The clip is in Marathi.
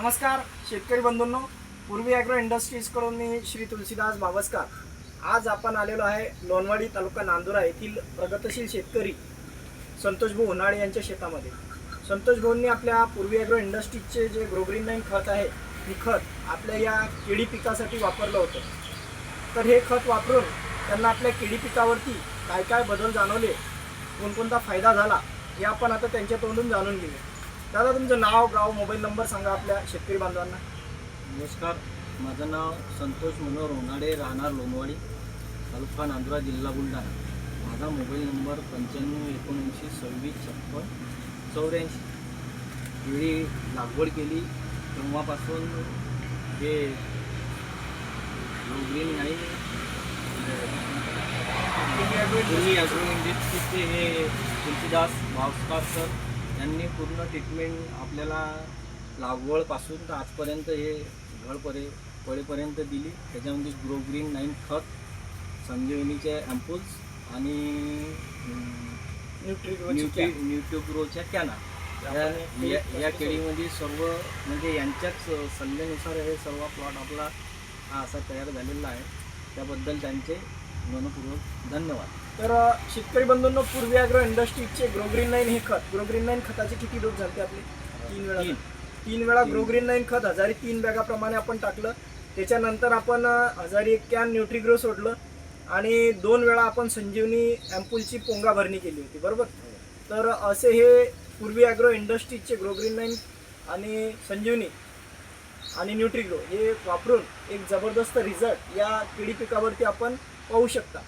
नमस्कार शेतकरी बंधूंनो. पूर्वी ॲग्रो इंडस्ट्रीजकडून मी श्री तुलसीदास बावस्कर आज आपण आलेलो आहे लोणवाडी तालुका नांदुरा येथील प्रगतशील शेतकरी संतोष भाऊ उन्हाळे यांच्या शेतामध्ये. संतोष भाऊंनी आपल्या पूर्वी ॲग्रो इंडस्ट्रीजचे जे ग्रोग्रीन नाईन खत आहे हे खत आपल्या या केळी पिकासाठी वापरलं होतं. तर हे खत वापरून त्यांना आपल्या केळी पिकावरती काय काय बदल जाणवले कोणकोणता फायदा झाला हे आपण आता त्यांच्या तोंडून जाणून घेऊया. दादा तुमचं नाव गाव मोबाईल नंबर सांगा आपल्या शेतकरी बांधवांना. नमस्कार माझं नाव संतोष मनोहर उन्हाडे राहणार लोणवाडी तालुका नांदुरा जिल्हा बुलढाणा. माझा मोबाईल नंबर पंच्याण्णव एकोणऐंशी सव्वीस छप्पन चौऱ्याऐंशी. वेळी लागवड केली तेव्हापासून हे ग्रीन नाही हे तुलसीदास भावस्कार सर यांनी पूर्ण ट्रीटमेंट आपल्याला लागवडपासून तर आजपर्यंत हे घडपरे पडेपर्यंत दिली. त्याच्यामध्ये ग्रो ग्रीन नाईन खत संजीवनीचे ॲम्पूल्स आणि न्यूट्री न्यूट्रोग्रोच्या कॅना. या- या केळीमध्ये सर्व म्हणजे यांच्याच सल्ल्यानुसार हे सर्व प्लॉट आपला हा असा तयार झालेला आहे. त्याबद्दल त्यांचे मनपूर्वक धन्यवाद. तर शेतकरी बंधूंनो पूर्वी ॲग्रो इंडस्ट्रीजचे ग्रोग्रीन नाईन हे खत ग्रोग्रीन नाईन खताचे किती डोस झाले आपले? तीन वेळा तीन. वेळा. ग्रोग्रीन नाईन खत हजारी तीन बॅगाप्रमाणे आपण टाकलं. त्याच्यानंतर आपण हजारी एक कॅन न्यूट्रिग्रो सोडलं. आणि दोन वेळा आपण संजीवनी ॲम्पूलची पोंगा भरणी केली होती बरोबर? तर असे हे पूर्वी ॲग्रो इंडस्ट्रीजचे ग्रोग्रीन नाईन आणि संजीवनी आणि न्यूट्रिग्रो हे वापरून एक जबरदस्त रिझल्ट या केळी पिकावरती आपण पाहू शकता.